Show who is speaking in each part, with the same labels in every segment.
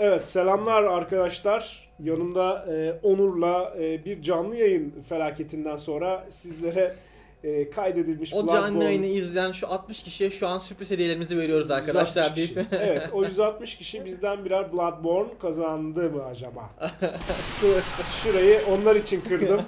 Speaker 1: Evet selamlar arkadaşlar. Yanımda e, Onur'la e, bir canlı yayın felaketinden sonra sizlere e, kaydedilmiş
Speaker 2: O
Speaker 1: Bloodborne
Speaker 2: canlı yayını izleyen şu 60 kişiye şu an sürpriz hediyelerimizi veriyoruz arkadaşlar.
Speaker 1: 160 kişi.
Speaker 2: deyip-
Speaker 1: evet o 160 kişi bizden birer Bloodborne kazandı mı acaba? Şurayı onlar için kırdım.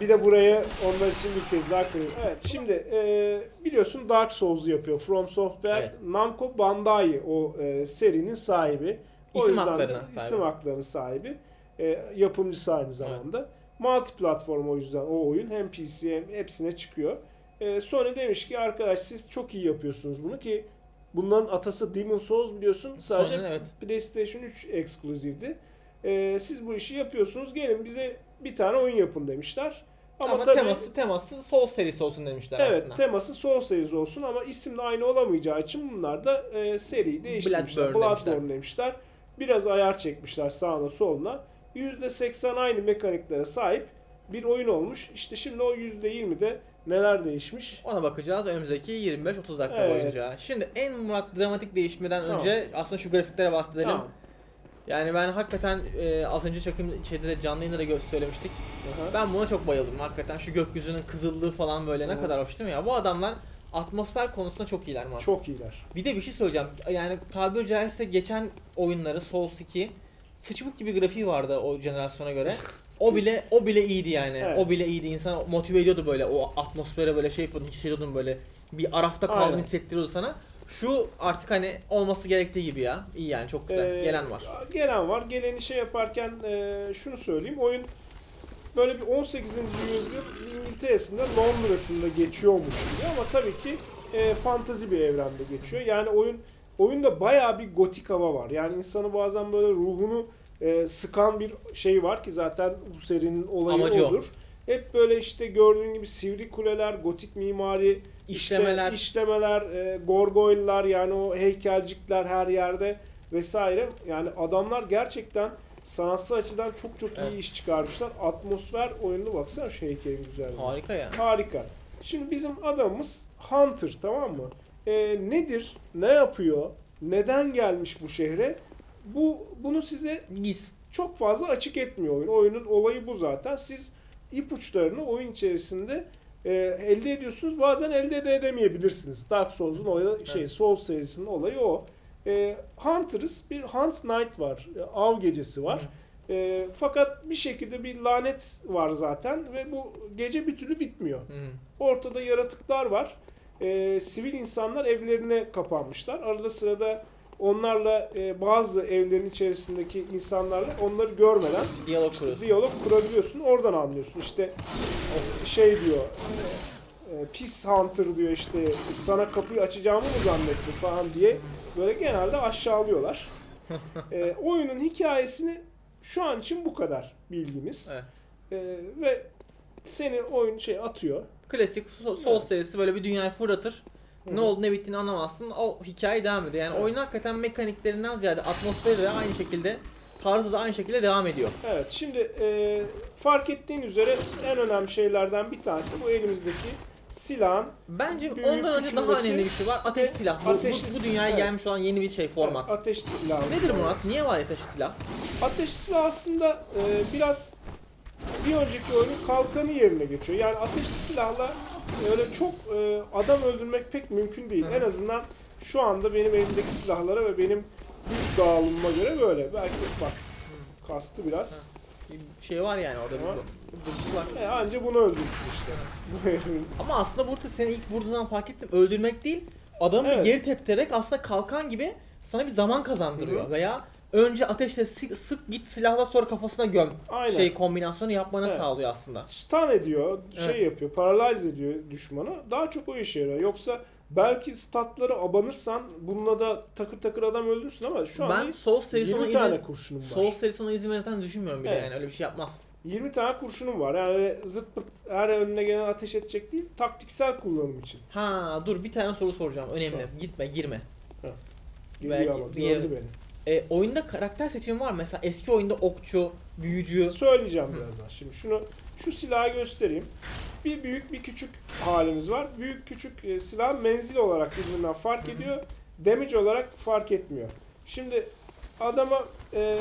Speaker 1: Bir de burayı onlar için bir kez daha kırdım. Evet şimdi e, biliyorsun Dark Souls'u yapıyor From Software.
Speaker 2: Evet.
Speaker 1: Namco Bandai o e, serinin sahibi. O
Speaker 2: İsim
Speaker 1: yüzden
Speaker 2: haklarına sahibi.
Speaker 1: isim haklarının sahibi. E, yapımcısı aynı zamanda. Multi platform o yüzden o oyun hem PC hem hepsine çıkıyor. E, Sony demiş ki arkadaş siz çok iyi yapıyorsunuz bunu ki bunların atası Demon Souls biliyorsun sadece
Speaker 2: Sony'nin, evet.
Speaker 1: PlayStation 3 ekskluzivdi. E, siz bu işi yapıyorsunuz gelin bize bir tane oyun yapın demişler. Ama,
Speaker 2: Ama,
Speaker 1: tabii
Speaker 2: teması teması Soul serisi olsun demişler
Speaker 1: evet
Speaker 2: aslında.
Speaker 1: teması Soul serisi olsun ama isim de aynı olamayacağı için bunlar da e, seriyi değiştirmişler.
Speaker 2: Bloodborne
Speaker 1: Bloodborne
Speaker 2: demişler.
Speaker 1: demişler. Biraz ayar çekmişler sağına soluna. %80 aynı mekaniklere sahip bir oyun olmuş. İşte şimdi o %20'de neler değişmiş?
Speaker 2: Ona bakacağız önümüzdeki 25-30 dakika
Speaker 1: Evet.
Speaker 2: boyunca. Şimdi en murat dramatik değişmeden
Speaker 1: Tamam.
Speaker 2: önce aslında şu grafiklere bahsedelim.
Speaker 1: Tamam.
Speaker 2: Yani ben hakikaten e, az önce çekim şeyde de canlı yayında da söylemiştik.
Speaker 1: Aha.
Speaker 2: Ben buna çok bayıldım. Hakikaten şu gökyüzünün kızıllığı falan böyle ne
Speaker 1: Evet.
Speaker 2: kadar hoş değil mi ya? Bu adamlar atmosfer konusunda çok iyiler Murat.
Speaker 1: Çok iyiler.
Speaker 2: Bir de bir şey söyleyeceğim. Yani tabiri caizse geçen oyunları Souls 2 sıçmık gibi grafiği vardı o jenerasyona göre. O bile o bile iyiydi yani.
Speaker 1: Evet.
Speaker 2: O bile iyiydi. İnsan motive ediyordu böyle o atmosfere böyle şey yapıyordun, hissediyordun böyle bir arafta kaldığını
Speaker 1: Aynen.
Speaker 2: hissettiriyordu sana. Şu artık hani olması gerektiği gibi ya. İyi yani çok güzel.
Speaker 1: Ee,
Speaker 2: Gelen var.
Speaker 1: Gelen var. Geleni şey yaparken e, şunu söyleyeyim. Oyun böyle bir 18. yüzyıl İngiltere'sinde Londra'sında geçiyormuş gibi ama tabii ki e, fantazi bir evrende geçiyor. Yani oyun oyunda bayağı bir gotik hava var. Yani insanı bazen böyle ruhunu e, sıkan bir şey var ki zaten bu serinin olayı
Speaker 2: Amacı o.
Speaker 1: odur. Hep böyle işte gördüğün gibi sivri kuleler, gotik mimari, işte
Speaker 2: İşlemeler.
Speaker 1: işlemeler, e, gorgoylar yani o heykelcikler her yerde vesaire. Yani adamlar gerçekten sanatsal açıdan çok çok
Speaker 2: Evet.
Speaker 1: iyi iş çıkarmışlar. Atmosfer oyununu baksana şu heykelin güzelliğine.
Speaker 2: Harika ya.
Speaker 1: Harika. Şimdi bizim adamımız Hunter tamam mı? E, nedir? Ne yapıyor? Neden gelmiş bu şehre? Bu bunu size
Speaker 2: Giz.
Speaker 1: çok fazla açık etmiyor oyun. Oyunun olayı bu zaten. Siz ipuçlarını oyun içerisinde e, elde ediyorsunuz. Bazen elde de edemeyebilirsiniz. Dark Souls'un olayı, şey
Speaker 2: Evet.
Speaker 1: Souls serisinin olayı o. E, Hunter'ız. Bir Hunt Night var. E, av gecesi var. E, fakat bir şekilde bir lanet var zaten ve bu gece bir türlü bitmiyor.
Speaker 2: Hı.
Speaker 1: Ortada yaratıklar var. Ee, sivil insanlar evlerine kapanmışlar. Arada sırada onlarla e, bazı evlerin içerisindeki insanlarla onları görmeden
Speaker 2: Diyalog kuruyorsun.
Speaker 1: diyalog kurabiliyorsun. Oradan anlıyorsun. İşte e, şey diyor e, pis hunter diyor işte sana kapıyı açacağımı mı zannettin falan diye böyle genelde aşağılıyorlar. E, oyunun hikayesini şu an için bu kadar bilgimiz.
Speaker 2: Evet.
Speaker 1: E, ve senin oyun şey atıyor.
Speaker 2: Klasik So- Souls
Speaker 1: Evet.
Speaker 2: serisi böyle bir dünyayı fırlatır.
Speaker 1: Hı
Speaker 2: Ne oldu ne bittiğini anlamazsın. O hikaye devam ediyor. Yani
Speaker 1: Evet.
Speaker 2: oyun hakikaten mekaniklerinden ziyade atmosferi de aynı şekilde tarzı da aynı şekilde devam ediyor.
Speaker 1: Evet şimdi e, fark ettiğin üzere en önemli şeylerden bir tanesi bu elimizdeki silahın
Speaker 2: Bence
Speaker 1: Büyük
Speaker 2: ondan önce daha önemli bir şey var. Ateş silah. Bu,
Speaker 1: ateşli
Speaker 2: bu, bu dünyaya
Speaker 1: evet.
Speaker 2: gelmiş olan yeni bir şey format.
Speaker 1: ateşli silah.
Speaker 2: Nedir Murat? Niye var ateşli silah?
Speaker 1: Ateşli silah aslında e, biraz bir önceki oyunun kalkanı yerine geçiyor. Yani ateşli silahla öyle çok e, adam öldürmek pek mümkün değil.
Speaker 2: Hı.
Speaker 1: En azından şu anda benim elimdeki silahlara ve benim güç dağılımıma göre böyle. Belki bak kastı biraz.
Speaker 2: Bir şey var yani orada
Speaker 1: Ama-
Speaker 2: bir şey var.
Speaker 1: E, anca bunu öldürsün işte.
Speaker 2: Ama aslında burada seni ilk vurduğundan fark ettim. Öldürmek değil. Adamı
Speaker 1: Evet.
Speaker 2: bir geri tepterek aslında kalkan gibi sana bir zaman kazandırıyor.
Speaker 1: Hı hı.
Speaker 2: Veya önce ateşle sık, sık git silahla sonra kafasına göm.
Speaker 1: Aynen.
Speaker 2: Şey kombinasyonu yapmanı
Speaker 1: Evet.
Speaker 2: sağlıyor aslında.
Speaker 1: stun ediyor, şey
Speaker 2: Evet.
Speaker 1: yapıyor, paralyze ediyor düşmanı. Daha çok o işe yarıyor. Yoksa belki statları abanırsan bununla da takır takır adam öldürsün ama şu
Speaker 2: ben
Speaker 1: anda
Speaker 2: Souls serisi ona
Speaker 1: 20 tane
Speaker 2: izin,
Speaker 1: kurşunum var.
Speaker 2: Souls serisi ona izin verirken düşünmüyorum bile
Speaker 1: Evet.
Speaker 2: yani öyle bir şey yapmaz.
Speaker 1: 20 tane kurşunum var. Yani öyle zırt pırt her önüne gelen ateş edecek değil. Taktiksel kullanım için.
Speaker 2: Ha dur bir tane soru soracağım önemli.
Speaker 1: Sor.
Speaker 2: Geliyor girme.
Speaker 1: Geliyor
Speaker 2: Belki
Speaker 1: ama gördü beni.
Speaker 2: E, oyunda karakter seçimi var. Mesela eski oyunda okçu, büyücü.
Speaker 1: Söyleyeceğim birazdan. Şimdi şunu şu silahı göstereyim. Bir büyük bir küçük halimiz var. Büyük küçük e, silah menzil olarak birbirinden fark ediyor. Damage olarak fark etmiyor. Şimdi adama e,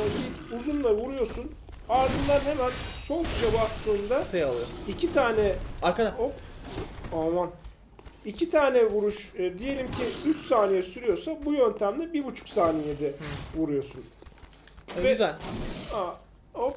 Speaker 1: bir uzunla vuruyorsun. Ardından hemen sol tuşa bastığında
Speaker 2: Şey oluyor.
Speaker 1: iki tane
Speaker 2: Arkada.
Speaker 1: hop aman iki tane vuruş e, diyelim ki 3 saniye sürüyorsa bu yöntemle 1,5 saniyede vuruyorsun.
Speaker 2: E,
Speaker 1: Ve-
Speaker 2: güzel.
Speaker 1: Aa, hop.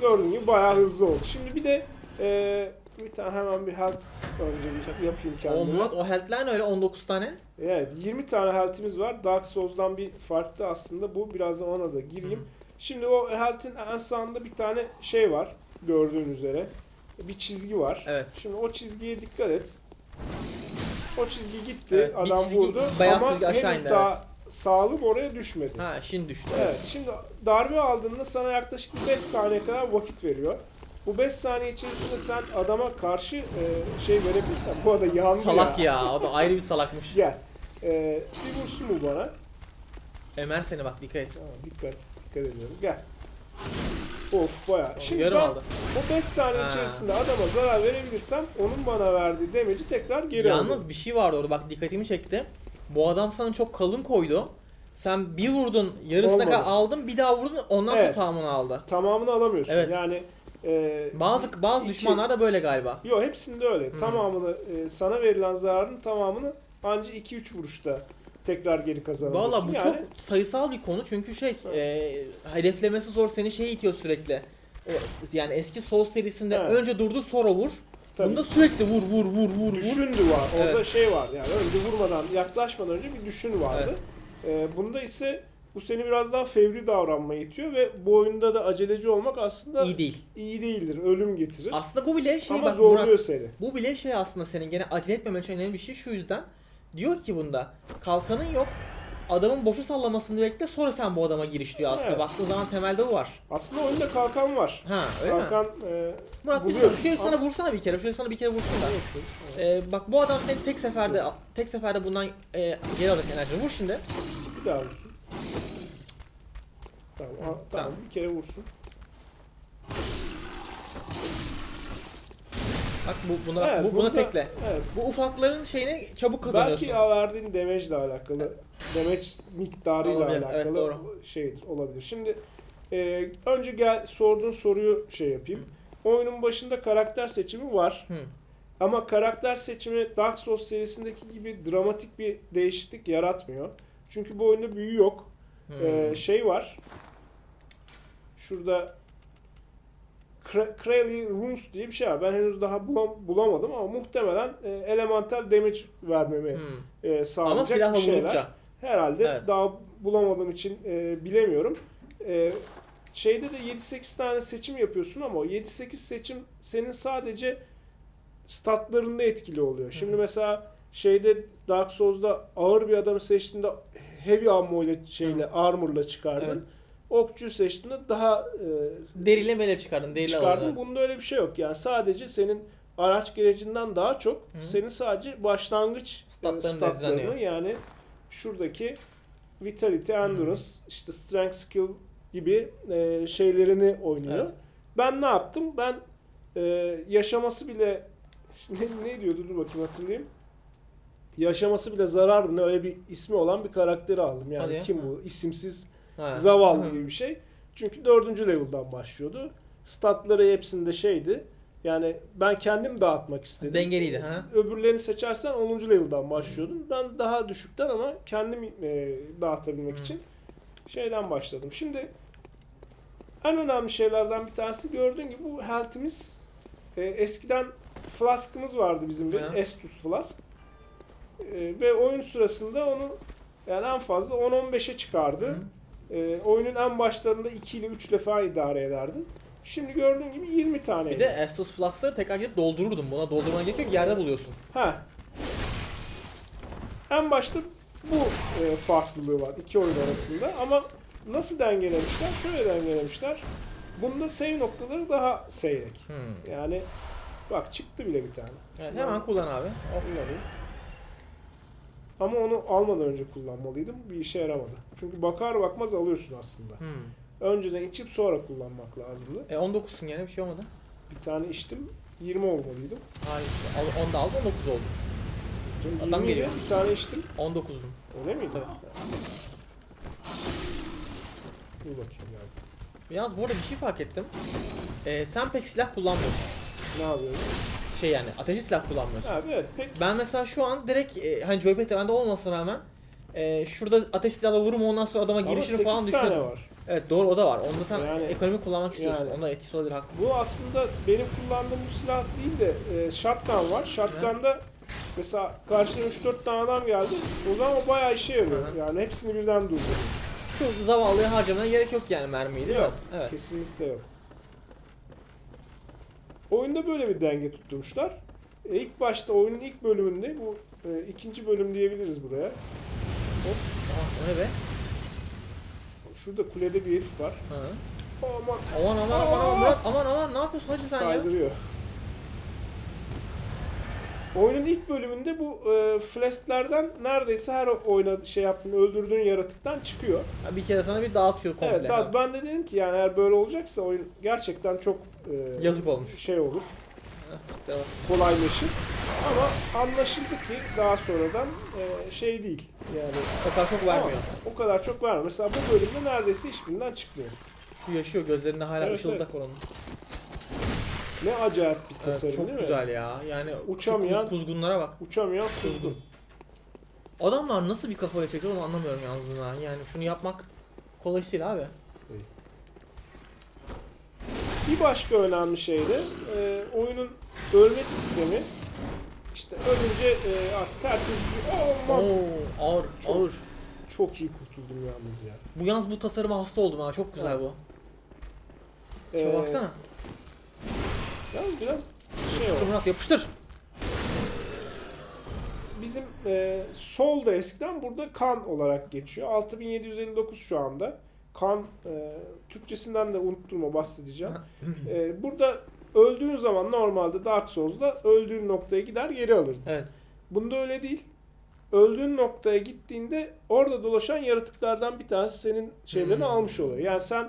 Speaker 1: Gördüğün gibi bayağı hızlı oldu. Şimdi bir de eee bir tane hemen bir health önce bir yapayım
Speaker 2: O
Speaker 1: kendime.
Speaker 2: Murat o health'ler ne öyle 19 tane?
Speaker 1: Evet 20 tane health'imiz var. Dark Souls'dan bir farklı aslında bu. Birazdan ona da gireyim.
Speaker 2: Hı.
Speaker 1: Şimdi o health'in en sağında bir tane şey var. Gördüğün üzere. Bir çizgi var.
Speaker 2: Evet.
Speaker 1: Şimdi o çizgiye dikkat et. O çizgi gitti.
Speaker 2: Evet,
Speaker 1: adam
Speaker 2: çizgi-
Speaker 1: vurdu.
Speaker 2: beyaz
Speaker 1: ama
Speaker 2: çizgi aşağı
Speaker 1: henüz
Speaker 2: indi,
Speaker 1: daha sağlam oraya düşmedi.
Speaker 2: Ha şimdi düştü.
Speaker 1: Evet, şimdi darbe aldığında sana yaklaşık 5 saniye kadar vakit veriyor. Bu 5 saniye içerisinde sen adama karşı e, şey verebilirsen, bu arada yandı
Speaker 2: Salak ya. O da ayrı bir salakmış.
Speaker 1: Gel. E, bir vursun bu bana.
Speaker 2: Ömer seni bak dikkat et.
Speaker 1: Tamam, dikkat, dikkat ediyorum. Gel. Of bayağı. Şimdi
Speaker 2: Yarım
Speaker 1: ben
Speaker 2: aldı.
Speaker 1: o 5 saniye
Speaker 2: Ha.
Speaker 1: içerisinde adama zarar verebilirsem onun bana verdiği damage'i tekrar geri
Speaker 2: Yalnız
Speaker 1: alırım.
Speaker 2: bir şey vardı orada bak dikkatimi çekti. Bu adam sana çok kalın koydu. Sen bir vurdun yarısına
Speaker 1: Olmadı.
Speaker 2: kadar aldın bir daha vurdun ondan sonra
Speaker 1: Evet.
Speaker 2: tamamını aldı.
Speaker 1: Tamamını alamıyorsun.
Speaker 2: Evet.
Speaker 1: Yani e,
Speaker 2: Bazı bazı
Speaker 1: iki-
Speaker 2: düşmanlar da böyle galiba.
Speaker 1: Yok hepsinde öyle.
Speaker 2: Hı.
Speaker 1: Tamamını e, sana verilen zararın tamamını ancak 2-3 vuruşta tekrar geri kazanabiliyorsun.
Speaker 2: Valla bu
Speaker 1: yani,
Speaker 2: çok sayısal bir konu çünkü şey e, hedeflemesi zor seni şey itiyor sürekli. Yani eski Soul serisinde
Speaker 1: Evet.
Speaker 2: önce durdu sonra vur.
Speaker 1: tabii,
Speaker 2: Bunda sürekli vur vur vur vur vur.
Speaker 1: düşündü var. Orada
Speaker 2: Evet.
Speaker 1: şey var yani önce vurmadan yaklaşmadan önce bir düşün vardı. E, bunda ise bu seni biraz daha fevri davranmaya itiyor ve bu oyunda da aceleci olmak aslında
Speaker 2: İyi değil.
Speaker 1: iyi değildir. Ölüm getirir.
Speaker 2: Aslında bu bile şey
Speaker 1: Ama
Speaker 2: bak
Speaker 1: zorluyor
Speaker 2: Murat,
Speaker 1: seni.
Speaker 2: bu bile şey aslında senin gene acele etmemen için önemli bir şey şu yüzden. Diyor ki bunda kalkanın yok. Adamın boşu sallamasını bekle sonra sen bu adama giriş diyor aslında.
Speaker 1: Evet.
Speaker 2: Baktığın zaman temelde bu var.
Speaker 1: Aslında oyunda kalkan var.
Speaker 2: Ha öyle mi?
Speaker 1: kalkan e,
Speaker 2: Murat bir şey
Speaker 1: buluyorsun.
Speaker 2: şöyle sana vursana bir kere. Şöyle sana bir kere vursun da.
Speaker 1: Buluyorsun.
Speaker 2: Ee, bak bu adam seni tek seferde tek seferde bundan e, geri alacak enerjini. Vur şimdi.
Speaker 1: Bir daha vursun. Tamam,
Speaker 2: Hı,
Speaker 1: tamam,
Speaker 2: tamam.
Speaker 1: bir kere vursun.
Speaker 2: Bak bu buna
Speaker 1: Evet,
Speaker 2: bu buna tekle.
Speaker 1: Evet.
Speaker 2: Bu ufakların şeyini çabuk kazanıyorsun.
Speaker 1: Belki verdiğin damage ile alakalı, damage miktarıyla
Speaker 2: Olabilir, evet,
Speaker 1: alakalı
Speaker 2: doğru.
Speaker 1: şeydir, olabilir. Şimdi e, önce gel sorduğun soruyu şey yapayım. Oyunun başında karakter seçimi var.
Speaker 2: Hı.
Speaker 1: Ama karakter seçimi Dark Souls serisindeki gibi dramatik bir değişiklik yaratmıyor. Çünkü bu oyunda büyü yok.
Speaker 2: Hmm.
Speaker 1: Ee, şey var. Şurada Krali Runes diye bir şey var. Ben henüz daha bulam- bulamadım ama muhtemelen e, elemental damage vermemi
Speaker 2: Hmm.
Speaker 1: e,
Speaker 2: Ama
Speaker 1: sağlayacak
Speaker 2: silahla
Speaker 1: bir şeyler.
Speaker 2: vurdukça.
Speaker 1: Herhalde
Speaker 2: Evet.
Speaker 1: daha bulamadığım için e, bilemiyorum. E, şeyde de 7-8 tane seçim yapıyorsun ama o 7-8 seçim senin sadece statlarında etkili oluyor. Şimdi mesela şeyde Dark Souls'da ağır bir adamı seçtiğinde heavy ammo ile şeyle armor'la çıkardın.
Speaker 2: Evet.
Speaker 1: Okçu seçtiğinde daha e,
Speaker 2: Deriyle mele çıkardın. Deriyle
Speaker 1: çıkardın.
Speaker 2: alındın.
Speaker 1: Bunda öyle bir şey yok. Yani sadece senin araç gerecinden daha çok
Speaker 2: Hı.
Speaker 1: senin sadece başlangıç e,
Speaker 2: Statlarını
Speaker 1: yani şuradaki vitality, endurance, işte strength, skill gibi e, şeylerini oynuyor.
Speaker 2: Evet.
Speaker 1: Ben ne yaptım? Ben e, yaşaması bile ne, ne diyordu dur bakayım hatırlayayım. Yaşaması bile zarar mı ne öyle bir ismi olan bir karakteri aldım.
Speaker 2: Hadi
Speaker 1: Yani
Speaker 2: ya.
Speaker 1: kim bu? İsimsiz
Speaker 2: Ha.
Speaker 1: zavallı gibi bir şey. Çünkü dördüncü level'dan başlıyordu. Statları hepsinde şeydi. Yani ben kendim dağıtmak istedim.
Speaker 2: Dengeliydi, ha?
Speaker 1: Öbürlerini seçersen 10. level'dan başlıyordun. Ben daha düşükten ama kendim e, dağıtabilmek
Speaker 2: Hı.
Speaker 1: için şeyden başladım. Şimdi en önemli şeylerden bir tanesi gördüğün gibi bu health'imiz e, eskiden flask'ımız vardı bizim bir
Speaker 2: Ha.
Speaker 1: Estus flask. E, ve oyun sırasında onu yani en fazla 10-15'e çıkardı.
Speaker 2: Hı.
Speaker 1: E, oyunun en başlarında 2 ile 3 defa idare ederdin. Şimdi gördüğün gibi 20 tane.
Speaker 2: Bir de Estus Flux'ları tekrar gidip doldururdum. Buna doldurmana gerek yok. Yerde buluyorsun.
Speaker 1: Ha. En başta bu e, farklılığı var iki oyun arasında ama nasıl dengelemişler? Şöyle dengelemişler. Bunda save noktaları daha seyrek.
Speaker 2: Hmm.
Speaker 1: Yani bak çıktı bile bir tane.
Speaker 2: Evet, hemen kullan abi.
Speaker 1: Kullanayım. Ama onu almadan önce kullanmalıydım. Bir işe yaramadı. Çünkü bakar bakmaz alıyorsun aslında.
Speaker 2: Hmm.
Speaker 1: Önceden içip sonra kullanmak lazımdı.
Speaker 2: E 19'sun gene bir şey olmadı.
Speaker 1: Bir tane içtim. 20 olmalıydım.
Speaker 2: Hayır. Al, 10'da aldı 19 oldu.
Speaker 1: Canım
Speaker 2: Adam
Speaker 1: 20 ile
Speaker 2: geliyor.
Speaker 1: Bir tane içtim.
Speaker 2: 19'dum.
Speaker 1: Öyle miydi?
Speaker 2: Tabii.
Speaker 1: Dur bakayım ya.
Speaker 2: Yalnız bu arada bir şey fark ettim. Ee, sen pek silah kullanmıyorsun.
Speaker 1: Ne yapıyorum?
Speaker 2: Şey yani ateşli silah kullanmıyorsun.
Speaker 1: Abi evet pek
Speaker 2: Ben mesela şu an direkt e, hani joypad bende olmasına rağmen e, şurada ateş silahla vururum ondan sonra adama
Speaker 1: Ama
Speaker 2: girişini falan
Speaker 1: 8 tane
Speaker 2: düşünüyorum.
Speaker 1: var.
Speaker 2: Evet doğru o da var. Onda sen
Speaker 1: Yani-
Speaker 2: ekonomik kullanmak istiyorsun.
Speaker 1: yani.
Speaker 2: Onda etkisi olabilir haklısın.
Speaker 1: Bu aslında benim kullandığım bu silah değil de e, shotgun var. Shotgun'da mesela karşına 3-4 tane adam geldi. O zaman o bayağı işe yarıyor.
Speaker 2: Hı hı.
Speaker 1: Yani hepsini birden durduruyor.
Speaker 2: Şu zavallıya harcamana gerek yok yani mermiyi değil
Speaker 1: Yok.
Speaker 2: mi? Evet.
Speaker 1: Kesinlikle yok. Oyunda böyle bir denge tutturmuşlar. E, ilk başta oyunun ilk bölümünde bu e, ikinci bölüm diyebiliriz buraya. Hop.
Speaker 2: Aa, o ne be?
Speaker 1: Şurada kulede bir herif var.
Speaker 2: Hı.
Speaker 1: Aman
Speaker 2: Aman aman aman aman Murat aman aman ne yapıyorsun hadi sen ya?
Speaker 1: saydırıyor. Oyunun ilk bölümünde bu e, flashlerden neredeyse her oynadı şey yaptığın öldürdüğün yaratıktan çıkıyor.
Speaker 2: Ha, Bir kere sana bir dağıtıyor komple.
Speaker 1: Evet, daha, ben de dedim ki yani eğer böyle olacaksa oyun gerçekten çok e,
Speaker 2: Yazık olmuş.
Speaker 1: şey olur,
Speaker 2: devam.
Speaker 1: kolaylaşır. Ama anlaşıldı ki daha sonradan e, şey değil. Yani
Speaker 2: O kadar çok vermiyor.
Speaker 1: Ama o kadar çok vermiyor. Mesela bu bölümde neredeyse hiçbirinden çıkmıyor.
Speaker 2: Şu yaşıyor gözlerinde hala
Speaker 1: Evet,
Speaker 2: ışıldak
Speaker 1: evet.
Speaker 2: onun.
Speaker 1: Ne acayip bir
Speaker 2: Evet,
Speaker 1: tasarım
Speaker 2: çok
Speaker 1: değil mi?
Speaker 2: güzel ya. Yani
Speaker 1: Uçamayan-
Speaker 2: kuzgunlara bak.
Speaker 1: Uçamayan kuzgun.
Speaker 2: Adamlar nasıl bir kafaya çekiyor onu anlamıyorum yalnız buna. Yani şunu yapmak kolay değil abi.
Speaker 1: Bir başka önemli şey de e, oyunun ölme sistemi. İşte ölünce e, artık herkes bir aman
Speaker 2: Oo, ağır,
Speaker 1: Çok-
Speaker 2: ağır.
Speaker 1: çok iyi kurtuldum yalnız ya.
Speaker 2: Bu yalnız bu tasarıma hasta oldum ha. Çok güzel
Speaker 1: Evet.
Speaker 2: bu.
Speaker 1: Ee,
Speaker 2: Şuna baksana.
Speaker 1: Yalnız biraz şey
Speaker 2: Yapıştır
Speaker 1: var.
Speaker 2: Murat yapıştır.
Speaker 1: Bizim e, sol da eskiden burada kan olarak geçiyor. 6759 şu anda. Kan e, Türkçesinden de unutturma bahsedeceğim. E, burada öldüğün zaman normalde Dark Souls'da öldüğün noktaya gider geri alırdın.
Speaker 2: Evet.
Speaker 1: Bunda öyle değil. Öldüğün noktaya gittiğinde orada dolaşan yaratıklardan bir tanesi senin şeylerini
Speaker 2: Hmm.
Speaker 1: almış oluyor. Yani sen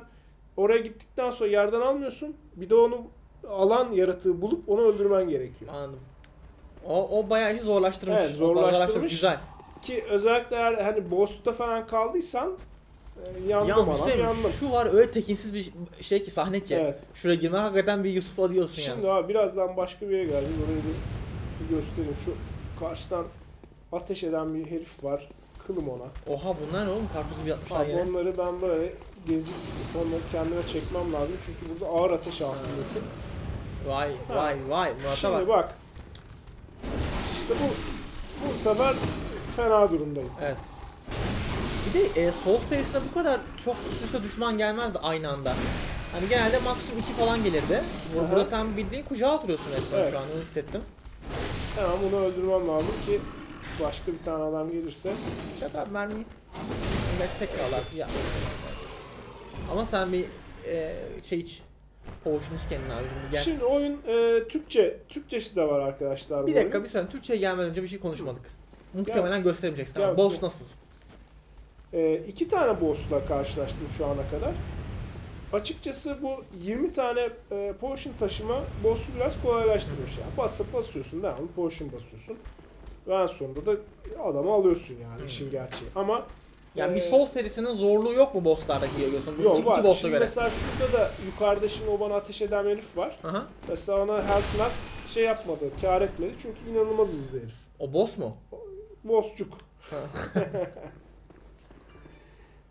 Speaker 1: oraya gittikten sonra yerden almıyorsun. Bir de onu alan yaratığı bulup onu öldürmen gerekiyor.
Speaker 2: Anladım. O, o bayağı işi zorlaştırmış.
Speaker 1: Evet, zorlaştırmış.
Speaker 2: Güzel.
Speaker 1: Ki özellikle eğer hani boss'ta falan kaldıysan e, yandım
Speaker 2: Ya bir
Speaker 1: anam
Speaker 2: şey
Speaker 1: yandım.
Speaker 2: Şu var öyle tekinsiz bir şey ki sahne ki.
Speaker 1: Evet.
Speaker 2: Şuraya girmek hakikaten bir Yusuf'a diyorsun
Speaker 1: Şimdi
Speaker 2: yani.
Speaker 1: abi birazdan başka bir yere geldim. Orayı bir, bir göstereyim. Şu karşıdan ateş eden bir herif var. Kılım ona.
Speaker 2: Oha bunlar ne oğlum? Karpuz gibi yapmışlar
Speaker 1: Abi
Speaker 2: yine.
Speaker 1: onları ben böyle gezip onları kendime çekmem lazım. Çünkü burada ağır ateş altındasın. Ha.
Speaker 2: Vay vay Murat'a
Speaker 1: Şimdi
Speaker 2: bak.
Speaker 1: bak. İşte bu bu sefer fena durumdayım.
Speaker 2: Evet. Bir de e, Souls serisinde bu kadar çok üst üste düşman gelmezdi aynı anda. Hani genelde maksimum 2 falan gelirdi. Bu-
Speaker 1: Aha.
Speaker 2: Burada sen bildiğin kucağa oturuyorsun resmen
Speaker 1: Evet.
Speaker 2: şu an onu hissettim.
Speaker 1: Hemen bunu öldürmem lazım ki başka bir tane adam gelirse.
Speaker 2: Çak abi mermiyi. Gerçi tek artık ya. Ama sen bir e, şey iç. Poğuşun iç kendine abicim gel.
Speaker 1: Şimdi oyun e, Türkçe, Türkçesi de var arkadaşlar.
Speaker 2: bir
Speaker 1: bu
Speaker 2: dakika
Speaker 1: oyun.
Speaker 2: bir saniye Türkçe'ye gelmeden önce bir şey konuşmadık. Muhtemelen gösteremeyeceksin
Speaker 1: Ya,
Speaker 2: ama boss
Speaker 1: ya.
Speaker 2: nasıl?
Speaker 1: E, iki tane boss'la karşılaştım şu ana kadar. Açıkçası bu 20 tane e, potion taşıma boss'u biraz kolaylaştırmış yani. Basıp basıyorsun, devamlı potion basıyorsun. Ve en sonunda da adamı alıyorsun yani işin gerçeği. Ama
Speaker 2: Yani bir
Speaker 1: e,
Speaker 2: Souls serisinin zorluğu yok mu bosslardaki görüyorsun? Bu
Speaker 1: Yok
Speaker 2: iki,
Speaker 1: var.
Speaker 2: iki boss'a
Speaker 1: Şimdi
Speaker 2: göre.
Speaker 1: mesela şurada da yukarıda şimdi o bana ateş eden herif var.
Speaker 2: Aha.
Speaker 1: Mesela ona health nut şey yapmadı, kar etmedi çünkü inanılmaz hızlı herif.
Speaker 2: O boss mu?
Speaker 1: Bosscuk.
Speaker 2: Ha.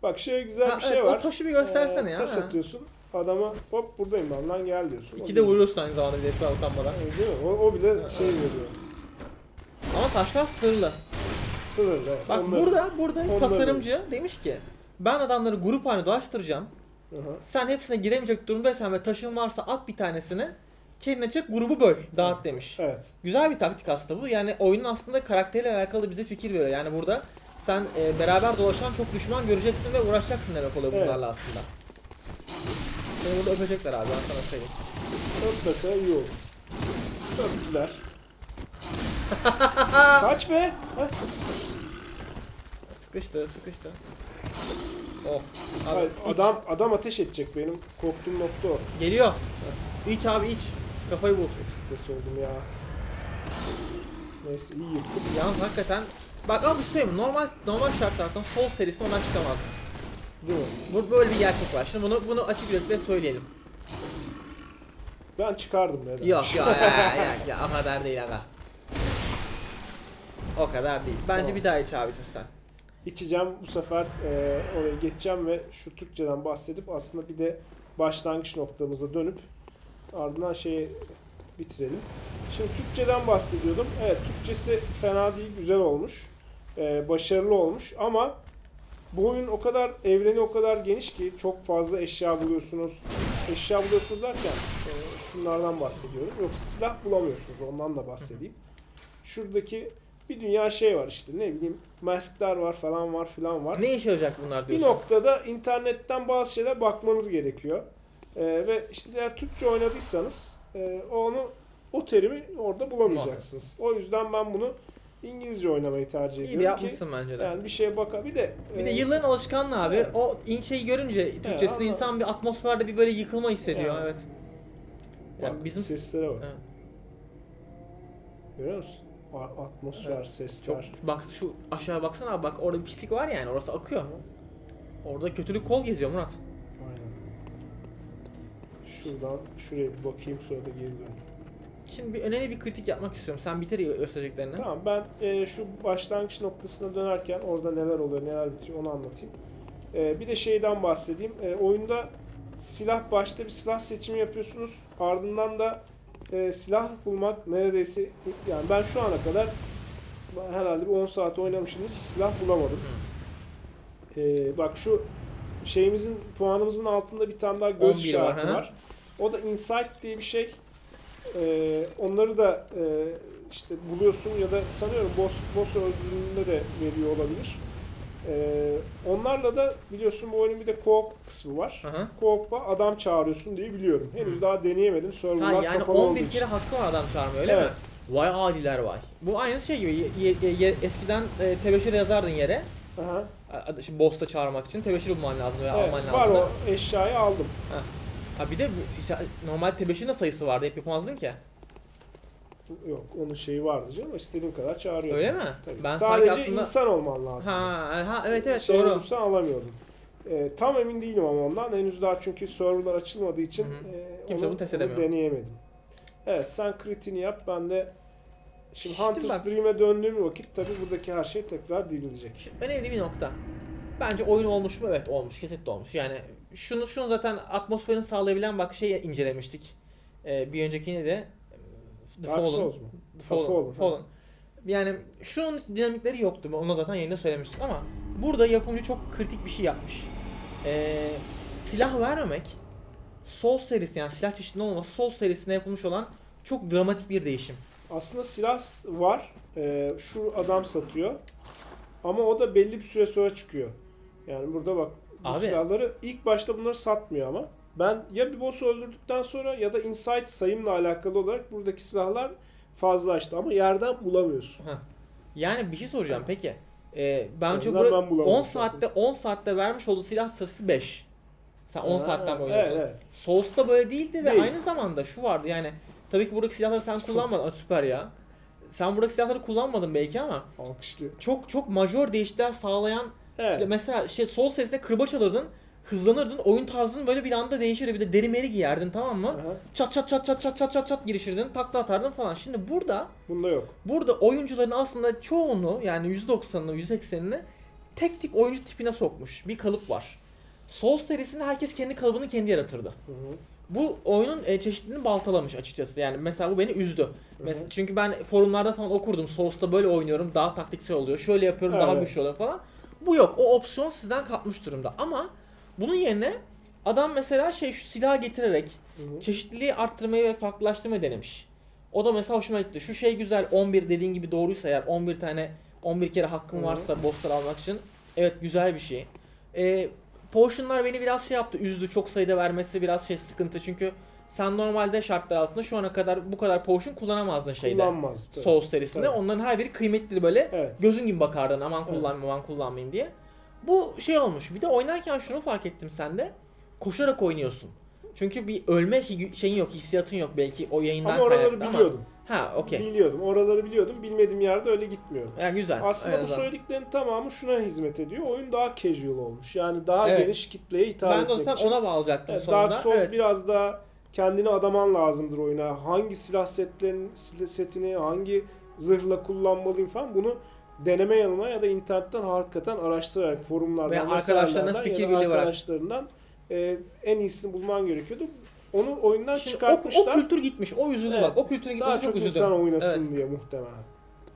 Speaker 1: Bak şöyle güzel
Speaker 2: Ha,
Speaker 1: bir şey
Speaker 2: evet,
Speaker 1: var.
Speaker 2: O taşı bir göstersene
Speaker 1: Ee,
Speaker 2: ya.
Speaker 1: Taş
Speaker 2: Ha.
Speaker 1: atıyorsun. Adama hop buradayım ben lan gel diyorsun.
Speaker 2: İki de vuruyorsun aynı zamanda bir utanmadan.
Speaker 1: Ee, Değil mi? O, o bile şey veriyor.
Speaker 2: Ama taşlar sınırlı.
Speaker 1: Evet.
Speaker 2: Bak
Speaker 1: Onları-
Speaker 2: burada burada
Speaker 1: onları-
Speaker 2: tasarımcı demiş ki ben adamları grup halinde dolaştıracağım.
Speaker 1: Hı hı.
Speaker 2: Sen hepsine giremeyecek durumdaysan ve taşın varsa at bir tanesini. Kendine çek grubu böl. Dağıt demiş.
Speaker 1: Evet.
Speaker 2: Güzel bir taktik aslında bu. Yani oyunun aslında karakteriyle alakalı bize fikir veriyor. Yani burada sen e, beraber dolaşan çok düşman göreceksin ve uğraşacaksın demek oluyor
Speaker 1: Evet.
Speaker 2: bunlarla aslında. Seni burada öpecekler abi ben sana söyleyeyim.
Speaker 1: Öpmese iyi olur. Öptüler. Kaç be? Heh.
Speaker 2: Sıkıştı sıkıştı. Of. Abi,
Speaker 1: Hayır,
Speaker 2: iç.
Speaker 1: adam adam ateş edecek benim korktuğum nokta o.
Speaker 2: Geliyor. İç abi iç. Kafayı bul.
Speaker 1: Çok stres oldum ya. Neyse iyi yırttık.
Speaker 2: Yalnız hakikaten Bak abi şey söyleyeyim normal normal şartlardan sol serisi ondan çıkamaz.
Speaker 1: Değil mi?
Speaker 2: Bu böyle bir gerçek var. Şimdi bunu bunu açık yürekle söyleyelim.
Speaker 1: Ben çıkardım neden?
Speaker 2: Yok ya ya ya, ya o kadar değil aga. O kadar değil. Bence
Speaker 1: Tamam.
Speaker 2: bir daha iç abicim sen.
Speaker 1: İçeceğim bu sefer e, oraya geçeceğim ve şu Türkçeden bahsedip aslında bir de başlangıç noktamıza dönüp ardından şeyi bitirelim. Şimdi Türkçeden bahsediyordum. Evet Türkçesi fena değil, güzel olmuş. E, başarılı olmuş ama bu oyun o kadar evreni o kadar geniş ki çok fazla eşya buluyorsunuz. Eşya buluyorsunuz derken e, şunlardan bahsediyorum. Yoksa silah bulamıyorsunuz. Ondan da bahsedeyim. Şuradaki bir dünya şey var işte ne bileyim maskler var falan var filan var.
Speaker 2: Ne işe yarayacak bunlar
Speaker 1: Bir
Speaker 2: diyorsun?
Speaker 1: noktada internetten bazı şeyler bakmanız gerekiyor. Ee, ve işte eğer Türkçe oynadıysanız e, onu o terimi orada bulamayacaksınız. O yüzden ben bunu İngilizce oynamayı tercih
Speaker 2: İyi de
Speaker 1: ediyorum ki
Speaker 2: yapmışsın bence de.
Speaker 1: yani bir şeye baka bir de
Speaker 2: Bir de
Speaker 1: e,
Speaker 2: yılların alışkanlığı abi.
Speaker 1: Evet.
Speaker 2: O in şeyi görünce Türkçesini
Speaker 1: ama-
Speaker 2: insan bir atmosferde bir böyle yıkılma hissediyor.
Speaker 1: Evet.
Speaker 2: Evet.
Speaker 1: bak,
Speaker 2: Yani bizim
Speaker 1: seslere bak.
Speaker 2: Evet.
Speaker 1: Görüyor musun? Atmosfer,
Speaker 2: Evet.
Speaker 1: sesler.
Speaker 2: çok bak şu aşağı baksana abi bak orada bir pislik var yani orası akıyor. Orada kötülük kol geziyor Murat.
Speaker 1: Aynen. Şuradan şuraya bir bakayım sonra da geri döneyim.
Speaker 2: Şimdi bir önemli bir kritik yapmak istiyorum. Sen bitir göstereceklerini.
Speaker 1: Tamam ben e, şu başlangıç noktasına dönerken orada neler oluyor neler bitiyor onu anlatayım. E, bir de şeyden bahsedeyim. E, oyunda silah başta bir silah seçimi yapıyorsunuz. Ardından da e, silah bulmak neredeyse yani ben şu ana kadar herhalde bir 10 saat oynamışımdır hiç silah bulamadım. E, bak şu şeyimizin puanımızın altında bir tane daha göz
Speaker 2: 11
Speaker 1: işareti
Speaker 2: var,
Speaker 1: var. O da insight diye bir şey. Ee, onları da e, işte buluyorsun ya da sanıyorum boss, boss öldüğünde de veriyor olabilir. Ee, onlarla da biliyorsun bu oyunun bir de co-op kısmı var.
Speaker 2: Aha.
Speaker 1: Co-op'a adam çağırıyorsun diye biliyorum. Henüz
Speaker 2: Hı.
Speaker 1: daha deneyemedim. Serverlar
Speaker 2: Ha yani
Speaker 1: kapalı olduğu
Speaker 2: 11
Speaker 1: için.
Speaker 2: kere hakkı var adam çağırmaya öyle
Speaker 1: Evet.
Speaker 2: mi? Vay adiler vay. Bu aynı şey gibi. Ye- ye- ye- eskiden e, tebeşir yazardın yere.
Speaker 1: Aha.
Speaker 2: Şimdi boss'ta çağırmak için tebeşir bulman lazım veya
Speaker 1: Evet,
Speaker 2: alman lazım.
Speaker 1: var o eşyayı aldım.
Speaker 2: Ha bir de işte normal tebeşirin de sayısı vardı. Hep yapamazdın ki.
Speaker 1: Yok onun şeyi vardı canım. İstediğin kadar çağırıyor.
Speaker 2: Öyle mi?
Speaker 1: Tabii.
Speaker 2: Ben
Speaker 1: Sadece
Speaker 2: aklımda...
Speaker 1: insan olman lazım.
Speaker 2: Ha, ha evet evet
Speaker 1: şey
Speaker 2: doğru.
Speaker 1: olursa alamıyordum. Ee, tam emin değilim ama ondan. Henüz daha çünkü serverlar açılmadığı için
Speaker 2: Hı hı.
Speaker 1: e,
Speaker 2: Kimse
Speaker 1: onu,
Speaker 2: bunu test
Speaker 1: onu
Speaker 2: edemiyor.
Speaker 1: deneyemedim. Evet sen kritini yap ben de Şimdi
Speaker 2: İşte
Speaker 1: Hunter's
Speaker 2: bak-
Speaker 1: Dream'e döndüğüm vakit tabi buradaki her şey tekrar dirilecek.
Speaker 2: Şu önemli bir nokta. Bence oyun olmuş mu? Evet olmuş. Kesinlikle olmuş. Yani şunu şunu zaten atmosferini sağlayabilen bak şey incelemiştik. Ee, bir öncekini de e, The
Speaker 1: Dark
Speaker 2: Fallen.
Speaker 1: Souls mu?
Speaker 2: The Fallen.
Speaker 1: Ha, Fallen,
Speaker 2: Fallen. Yani şunun dinamikleri yoktu. Onu zaten yayında söylemiştik ama burada yapımcı çok kritik bir şey yapmış. Ee, silah vermemek Souls serisi yani silah çeşitliliği olması Souls serisine yapılmış olan çok dramatik bir değişim.
Speaker 1: Aslında silah var. Ee, şu adam satıyor. Ama o da belli bir süre sonra çıkıyor. Yani burada bak bu
Speaker 2: Abi-
Speaker 1: silahları ilk başta bunları satmıyor ama. Ben ya bir boss'u öldürdükten sonra ya da insight sayımla alakalı olarak buradaki silahlar fazlaştı ama yerden bulamıyorsun.
Speaker 2: Heh. Yani bir şey soracağım peki. Ee, ben çok böyle
Speaker 1: ben bulamadım
Speaker 2: 10
Speaker 1: zaten.
Speaker 2: saatte 10 saatte vermiş olduğu silah sayısı 5. Sen 10
Speaker 1: Ha,
Speaker 2: saatten mi oynuyorsun?
Speaker 1: Evet, evet.
Speaker 2: Souls'ta böyle değildi ve
Speaker 1: Değil.
Speaker 2: aynı zamanda şu vardı yani tabii ki buradaki silahları sen kullanmadın. Aa, süper ya. Sen buradaki silahları kullanmadın belki ama
Speaker 1: Alkışlıyor.
Speaker 2: çok çok majör değişiklikler sağlayan
Speaker 1: Evet.
Speaker 2: mesela şey Soul serisinde kırbaç alırdın, hızlanırdın, oyun tarzın böyle bir anda değişirdi. Bir de deri meri giyerdin tamam mı?
Speaker 1: Aha.
Speaker 2: Çat çat çat çat çat çat çat çat girişirdin, takla atardın falan. Şimdi burada
Speaker 1: Bunda yok.
Speaker 2: Burada oyuncuların aslında çoğunu yani %90'ını %80'ini tek tip oyuncu tipine sokmuş. Bir kalıp var. Souls serisinde herkes kendi kalıbını kendi yaratırdı.
Speaker 1: Hı hı.
Speaker 2: Bu oyunun e, çeşitliliğini baltalamış açıkçası. Yani mesela bu beni üzdü. Mes- çünkü ben forumlarda falan okurdum. Souls'ta böyle oynuyorum, daha taktiksel oluyor. Şöyle yapıyorum, daha
Speaker 1: Evet.
Speaker 2: güçlü oluyor falan. Bu yok. O opsiyon sizden kalkmış durumda. Ama bunun yerine adam mesela şey şu silahı getirerek
Speaker 1: Hı hı.
Speaker 2: çeşitliliği arttırmayı ve farklılaştırmayı denemiş. O da mesela hoşuma gitti. Şu şey güzel 11 dediğin gibi doğruysa eğer 11 tane 11 kere hakkın
Speaker 1: Hı.
Speaker 2: varsa bosslar almak için evet güzel bir şey. Ee, potionlar beni biraz şey yaptı üzdü çok sayıda vermesi biraz şey sıkıntı çünkü sen normalde şartlar altında şu ana kadar bu kadar potion kullanamazdın şeyde.
Speaker 1: Kullanmaz. tabii.
Speaker 2: Souls serisinde.
Speaker 1: Tabii.
Speaker 2: Onların her biri kıymetli böyle.
Speaker 1: Evet.
Speaker 2: Gözün gibi bakardın aman
Speaker 1: Evet.
Speaker 2: kullanmayayım aman kullanmayayım diye. Bu şey olmuş. Bir de oynarken şunu fark ettim sende. Koşarak oynuyorsun. Çünkü bir ölme şeyin yok, hissiyatın yok belki o yayından
Speaker 1: Ama oraları biliyordum.
Speaker 2: ama. Ha, okey.
Speaker 1: Biliyordum. Oraları biliyordum. Bilmediğim yerde öyle gitmiyorum.
Speaker 2: Ya güzel.
Speaker 1: Aslında
Speaker 2: En
Speaker 1: bu söylediklerin tamamı şuna hizmet ediyor. Oyun daha casual olmuş. Yani daha
Speaker 2: Evet.
Speaker 1: geniş kitleye hitap
Speaker 2: Ben de
Speaker 1: etmek için.
Speaker 2: ona bağlayacaktım
Speaker 1: Evet,
Speaker 2: sonunda.
Speaker 1: Dark Souls
Speaker 2: evet.
Speaker 1: biraz daha kendini adaman lazımdır oyuna. Hangi silah setlerin setini hangi zırhla kullanmalıyım falan bunu deneme yanıma ya da internetten hakikaten araştırarak forumlardan
Speaker 2: Veya arkadaşlarına fikir
Speaker 1: ya da
Speaker 2: birliği bırak.
Speaker 1: arkadaşlarından e, en iyisini bulman gerekiyordu. Onu oyundan
Speaker 2: Şimdi o, o
Speaker 1: çıkartmışlar.
Speaker 2: kültür gitmiş. O üzüldü
Speaker 1: Evet.
Speaker 2: bak. O kültürün
Speaker 1: daha
Speaker 2: gitmesi çok
Speaker 1: çok
Speaker 2: üzüldü.
Speaker 1: insan oynasın
Speaker 2: Evet.
Speaker 1: diye muhtemelen.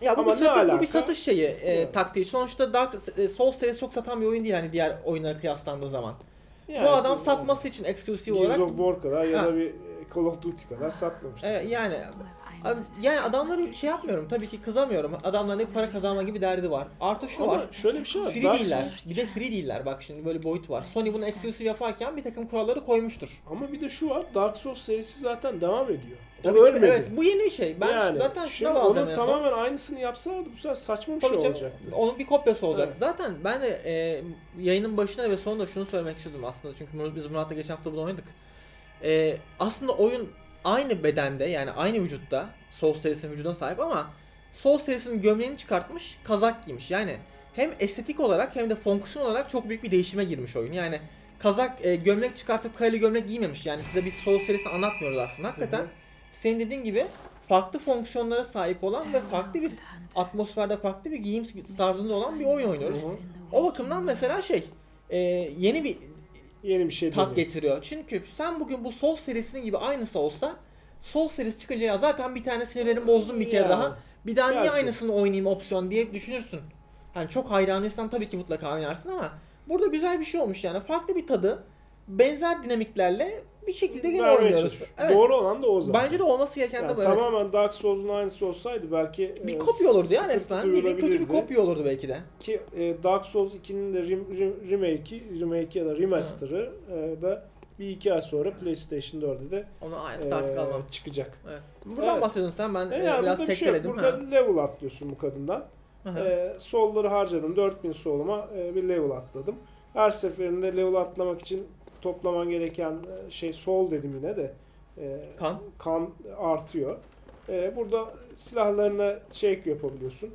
Speaker 2: Ya bu
Speaker 1: Ama
Speaker 2: bir,
Speaker 1: ne
Speaker 2: satış, bu bir satış şeyi, e,
Speaker 1: Evet.
Speaker 2: taktiği. Sonuçta Dark e, Souls serisi çok satan bir oyun değil hani diğer oyunlara kıyaslandığı zaman.
Speaker 1: Yani
Speaker 2: bu adam
Speaker 1: yani
Speaker 2: satması için eksklusif
Speaker 1: Gears
Speaker 2: olarak
Speaker 1: of War kadar ya
Speaker 2: Ha.
Speaker 1: da bir Call of Duty kadar satmamıştır.
Speaker 2: e, yani yani adamları şey yapmıyorum tabii ki kızamıyorum. Adamların hep para kazanma gibi derdi var. Artı şu
Speaker 1: Ama
Speaker 2: var.
Speaker 1: şöyle bir şey var.
Speaker 2: Free
Speaker 1: Dark
Speaker 2: değiller.
Speaker 1: Souls-
Speaker 2: Bir de free değiller. Bak şimdi böyle boyut var. Sony bunu eksklusif yaparken bir takım kuralları koymuştur.
Speaker 1: Ama bir de şu var. Dark Souls serisi zaten devam ediyor. O
Speaker 2: Tabii, tabii,
Speaker 1: ölmedi.
Speaker 2: evet bu yeni bir şey. Ben
Speaker 1: yani,
Speaker 2: zaten
Speaker 1: şimdi
Speaker 2: şuna bağlayacağım
Speaker 1: onun
Speaker 2: en son.
Speaker 1: tamamen aynısını yapsalardı bu sefer saçma bir
Speaker 2: Tabii
Speaker 1: şey
Speaker 2: canım,
Speaker 1: olacaktı.
Speaker 2: Onun bir kopyası olacak.
Speaker 1: Evet.
Speaker 2: Zaten ben de e, yayının başında ve sonunda şunu söylemek istiyordum aslında. Çünkü Murat- biz Murat'la geçen hafta bunu oynadık. E, aslında oyun aynı bedende yani aynı vücutta Souls serisinin vücuduna sahip ama Souls serisinin gömleğini çıkartmış kazak giymiş. Yani hem estetik olarak hem de fonksiyon olarak çok büyük bir değişime girmiş oyun. Yani kazak e, gömlek çıkartıp kareli gömlek giymemiş. Yani size biz Souls serisi anlatmıyoruz aslında. Hakikaten
Speaker 1: Hı hı.
Speaker 2: senin dediğin gibi farklı fonksiyonlara sahip olan ve farklı bir atmosferde farklı bir giyim tarzında olan bir oyun oynuyoruz.
Speaker 1: Hı hı.
Speaker 2: O bakımdan mesela şey e, yeni bir
Speaker 1: Yeni bir şey
Speaker 2: tat
Speaker 1: deniyor.
Speaker 2: getiriyor. Çünkü sen bugün bu Souls serisinin gibi aynısı olsa Souls serisi çıkınca ya zaten bir tane sinirlerimi bozdum bir kere
Speaker 1: Ya.
Speaker 2: daha. Bir daha niye
Speaker 1: Belki.
Speaker 2: aynısını oynayayım opsiyon diye düşünürsün. Hani çok hayranıysan tabii ki mutlaka oynarsın ama burada güzel bir şey olmuş yani. Farklı bir tadı benzer dinamiklerle bir şekilde
Speaker 1: Vermeye
Speaker 2: oynuyoruz.
Speaker 1: çalışıyor.
Speaker 2: Evet.
Speaker 1: Doğru olan da o zaten.
Speaker 2: Bence de olması gereken
Speaker 1: Yani
Speaker 2: de bu. evet.
Speaker 1: Tamamen Dark Souls'un aynısı olsaydı belki
Speaker 2: Bir
Speaker 1: e,
Speaker 2: kopya olurdu ya
Speaker 1: sıkıntı
Speaker 2: resmen. Bildiğin kötü bir
Speaker 1: duyulabilirdi.
Speaker 2: kopya olurdu belki de.
Speaker 1: Ki e, Dark Souls 2'nin de rem- rem- remake'i, remake ya da remaster'ı e, da bir iki ay sonra PlayStation 4'de de
Speaker 2: Onu
Speaker 1: e,
Speaker 2: evet, artık almam.
Speaker 1: çıkacak.
Speaker 2: Evet. Buradan
Speaker 1: Evet.
Speaker 2: bahsediyorsun sen ben
Speaker 1: E
Speaker 2: e,
Speaker 1: yani
Speaker 2: biraz
Speaker 1: burada bir şey yok.
Speaker 2: sekteledim.
Speaker 1: Burada
Speaker 2: ha.
Speaker 1: level atlıyorsun bu kadından.
Speaker 2: Hı hı.
Speaker 1: E, solları harcadım. 4000 soluma e, bir level atladım. Her seferinde level atlamak için toplaman gereken e, şey sol dedim yine de. e,
Speaker 2: Kan.
Speaker 1: kan artıyor. E, burada silahlarına şey yapabiliyorsun.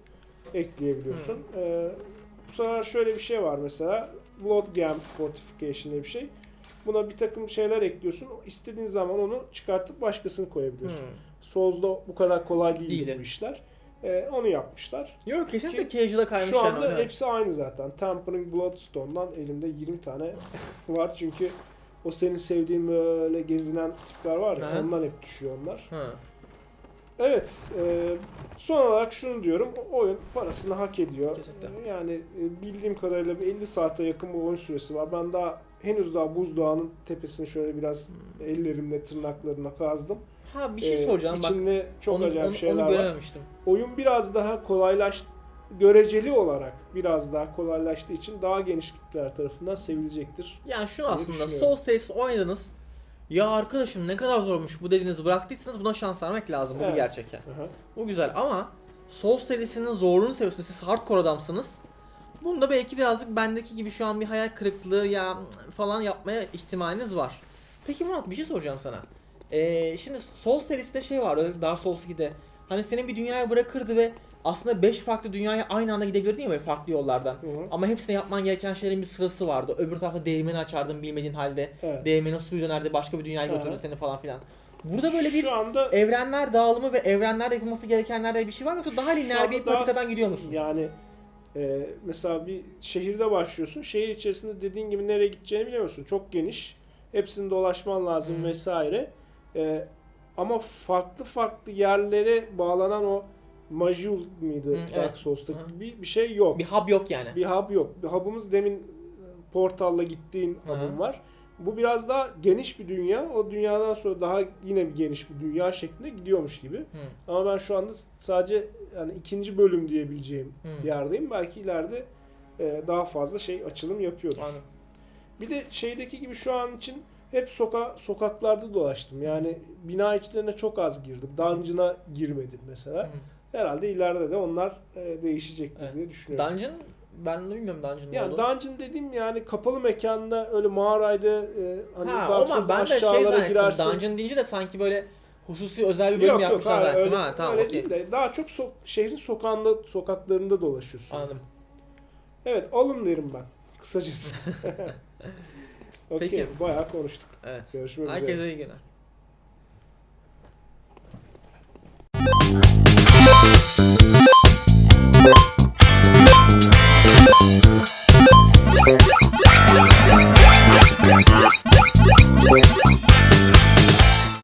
Speaker 1: Ekleyebiliyorsun.
Speaker 2: Hmm.
Speaker 1: E, bu sefer şöyle bir şey var mesela. Blood Gem Fortification diye bir şey. Buna bir takım şeyler ekliyorsun. İstediğin zaman onu çıkartıp başkasını koyabiliyorsun.
Speaker 2: Hmm.
Speaker 1: Souls'da bu kadar kolay değil
Speaker 2: Değildi.
Speaker 1: bu işler. E, onu yapmışlar.
Speaker 2: Yok kesinlikle
Speaker 1: Ki
Speaker 2: casual'a kaymış
Speaker 1: Şu
Speaker 2: yani
Speaker 1: anda
Speaker 2: evet.
Speaker 1: hepsi aynı zaten. Tempering Bloodstone'dan elimde 20 tane var çünkü o senin sevdiğin böyle gezinen tipler var ya ondan hep düşüyor onlar.
Speaker 2: Hı.
Speaker 1: Evet. e, son olarak şunu diyorum. Oyun parasını hak ediyor.
Speaker 2: Kesinlikle.
Speaker 1: Yani e, bildiğim kadarıyla bir 50 saate yakın bir oyun süresi var. Ben daha henüz daha buzdağının tepesini şöyle biraz
Speaker 2: Hmm.
Speaker 1: ellerimle tırnaklarına kazdım.
Speaker 2: Ha bir şey
Speaker 1: E,
Speaker 2: soracağım bak.
Speaker 1: içinde çok
Speaker 2: onu,
Speaker 1: acayip
Speaker 2: onu,
Speaker 1: şeyler
Speaker 2: onu
Speaker 1: var.
Speaker 2: görememiştim.
Speaker 1: Oyun biraz daha kolaylaş göreceli olarak biraz daha kolaylaştığı için daha geniş kitleler tarafından sevilecektir.
Speaker 2: Yani şu aslında
Speaker 1: düşünüyorum.
Speaker 2: Soul serisi oynadınız. Ya arkadaşım ne kadar zormuş bu dediğinizi bıraktıysanız buna şans vermek lazım. Bu
Speaker 1: Evet.
Speaker 2: bir gerçek yani.
Speaker 1: Aha.
Speaker 2: Bu güzel ama Soul serisinin zorluğunu seviyorsunuz. Siz hardcore adamsınız. Bunda belki birazcık bendeki gibi şu an bir hayal kırıklığı ya falan yapmaya ihtimaliniz var. Peki Murat bir şey soracağım sana. Ee, şimdi Soul serisinde şey var Dark Souls 2'de. Hani senin bir dünyaya bırakırdı ve aslında 5 farklı dünyaya aynı anda gidebilirdin ya böyle farklı yollardan.
Speaker 1: Hı hı.
Speaker 2: Ama hepsine yapman gereken şeylerin bir sırası vardı. Öbür tarafta değirmeni açardın bilmediğin halde.
Speaker 1: Evet.
Speaker 2: Değirmenin suyu dönerdi başka bir dünyaya götürürdü seni falan filan. Burada böyle bir
Speaker 1: Şu anda
Speaker 2: evrenler dağılımı ve evrenlerde yapılması gerekenlerde bir şey var mı yoksa daha lineer bir patikadan gidiyor musun?
Speaker 1: Yani e, mesela bir şehirde başlıyorsun. Şehir içerisinde dediğin gibi nereye gideceğini bilemiyorsun. Çok geniş. Hepsini dolaşman lazım
Speaker 2: Hı.
Speaker 1: vesaire. E, ama farklı farklı yerlere bağlanan o Majul mıydı
Speaker 2: Hı,
Speaker 1: Dark
Speaker 2: evet.
Speaker 1: Souls'ta?
Speaker 2: Hı.
Speaker 1: Bir, bir şey yok.
Speaker 2: Bir hub yok yani.
Speaker 1: Bir hub yok. Bir hub'ımız demin e, portalla gittiğin
Speaker 2: Hı
Speaker 1: hub'ım var. Bu biraz daha geniş bir dünya. O dünyadan sonra daha yine bir geniş bir dünya şeklinde gidiyormuş gibi.
Speaker 2: Hı.
Speaker 1: Ama ben şu anda sadece yani ikinci bölüm diyebileceğim
Speaker 2: Hı.
Speaker 1: yerdeyim. Belki ileride e, daha fazla şey açılım yapıyordur.
Speaker 2: Anladım.
Speaker 1: Bir de şeydeki gibi şu an için hep soka sokaklarda dolaştım. Yani bina içlerine çok az girdim. Dungeon'a girmedim mesela.
Speaker 2: Hı.
Speaker 1: Herhalde ileride de onlar e, değişecektir
Speaker 2: Evet.
Speaker 1: diye düşünüyorum.
Speaker 2: Dungeon ben de bilmiyorum Dungeon ne
Speaker 1: yani
Speaker 2: olduğunu.
Speaker 1: dungeon dediğim yani kapalı mekanda öyle mağarayda e, hani
Speaker 2: Ha,
Speaker 1: Dark
Speaker 2: ama
Speaker 1: Souls'da
Speaker 2: ben de şey zannettim.
Speaker 1: girersin.
Speaker 2: Dungeon deyince de sanki böyle hususi özel bir bölüm
Speaker 1: Yok yok
Speaker 2: yapmışlar
Speaker 1: hayır,
Speaker 2: zannettim.
Speaker 1: öyle,
Speaker 2: ha tamam
Speaker 1: öyle
Speaker 2: okey.
Speaker 1: değil de daha çok so- şehrin sokağında sokaklarında dolaşıyorsun.
Speaker 2: Anladım.
Speaker 1: Evet alın derim ben kısacası. Okey
Speaker 2: Peki.
Speaker 1: bayağı konuştuk.
Speaker 2: Evet.
Speaker 1: Görüşmek üzere.
Speaker 2: Herkese iyi günler.